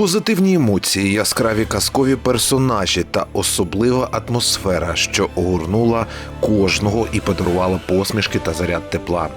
Позитивні емоції, яскраві казкові персонажі та особлива атмосфера, що огорнула кожного і подарувала посмішки та заряд тепла.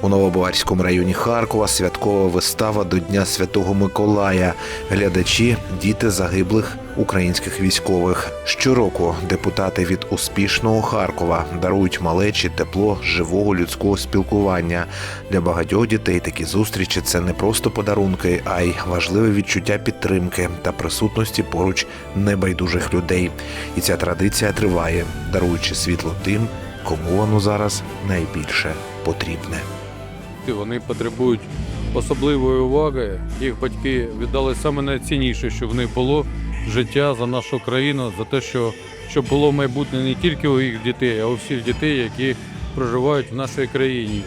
У Новобаварському районі Харкова святкова вистава до Дня Святого Миколая. Глядачі діти загиблих українських військових. Щороку депутати від успішного Харкова дарують малечі тепло живого людського спілкування. Для багатьох дітей такі зустрічі це не просто подарунки, а й важливе відчуття підтримки та присутності поруч небайдужих людей. І ця традиція триває, даруючи світло тим, кому воно зараз найбільше потрібне. Вони потребують особливої уваги. Їх батьки віддали саме найцінніше, що в них було життя за нашу країну, за те, що щоб було майбутнє не тільки у їх дітей, а у всіх дітей, які проживають в нашій країні.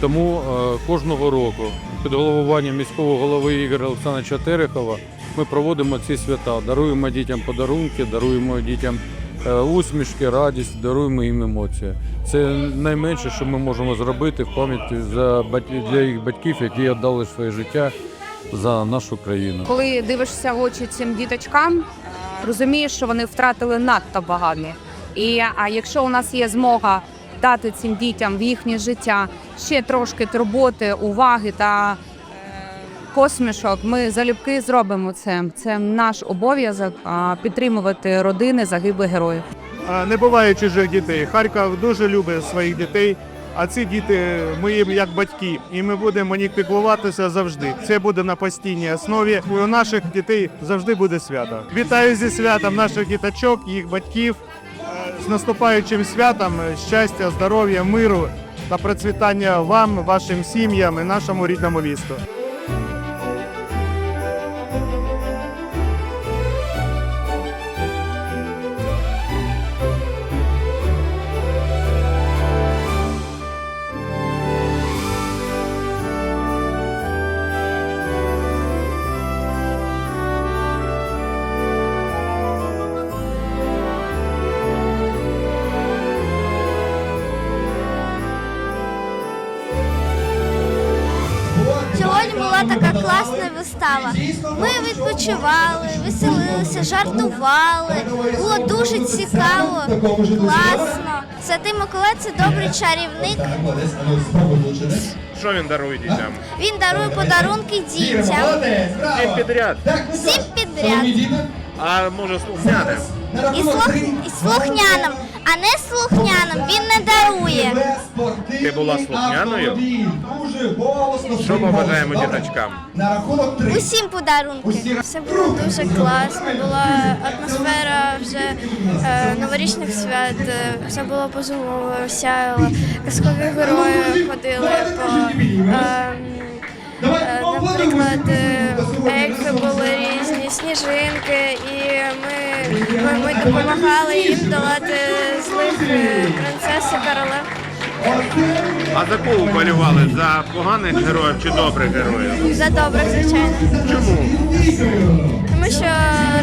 Тому е, кожного року під головуванням міського голови Ігоря Олександровича Терехова ми проводимо ці свята, даруємо дітям подарунки, даруємо дітям е, усмішки, радість, даруємо їм емоції. Це найменше, що ми можемо зробити в пам'яті за для їх батьків, які віддали своє життя за нашу країну. Коли дивишся в очі цим діточкам, розумієш, що вони втратили надто багато. І а якщо у нас є змога дати цим дітям в їхнє життя ще трошки турботи, уваги та е, посмішок, ми залюбки зробимо це. Це наш обов'язок підтримувати родини загиблих героїв. Не буває чужих дітей. Харків дуже любить своїх дітей. А ці діти ми їм як батьки, і ми будемо них піклуватися завжди. Це буде на постійній основі. У наших дітей завжди буде свято. Вітаю зі святом наших діточок, їх батьків з наступаючим святом, щастя, здоров'я, миру та процвітання вам, вашим сім'ям і нашому рідному місту. Була така класна вистава. Ми відпочивали, веселилися, жартували. Було дуже цікаво, класно. Святий Миколай це добрий чарівник. Що він дарує дітям? Він дарує подарунки дітям. Всім підряд. Всім підряд. А може слухняним? І, слух... і слухняним, а не слухняним він не. Ти була слухняною? Що ми бажаємо діточкам? Усім подарунки. Все було дуже класно. Була атмосфера вже е, новорічних свят. е, Все було позумово, сяяло. Казкові герої ходили по е, е, наприклад, е, ельфи були різні, сніжинки, і ми, ми, ми допомагали їм долати злих е, принцес і королев. А за кого вболівали? За поганих героїв чи добрих героїв? За добрих, звичайно. Чому? Тому що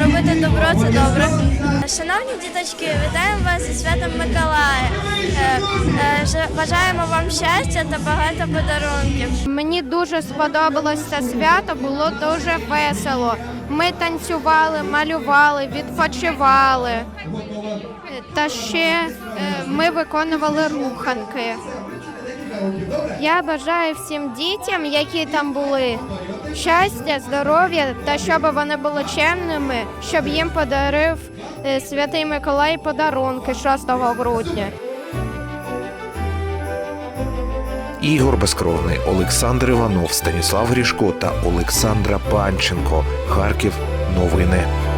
робити добро це добре. Шановні діточки, вітаємо вас зі святом Миколая. Е, е, Бажаємо вам щастя та багато подарунків. Мені дуже сподобалось це свято, було дуже весело. Ми танцювали, малювали, відпочивали. Та ще е, ми виконували руханки. Я бажаю всім дітям, які там були, щастя, здоров'я та щоб вони були чемними, щоб їм подарив е, Святий Миколай подарунки 6 грудня. Ігор Безкровний, Олександр Іванов, Станіслав Грішко та Олександра Панченко. Харків. Новини.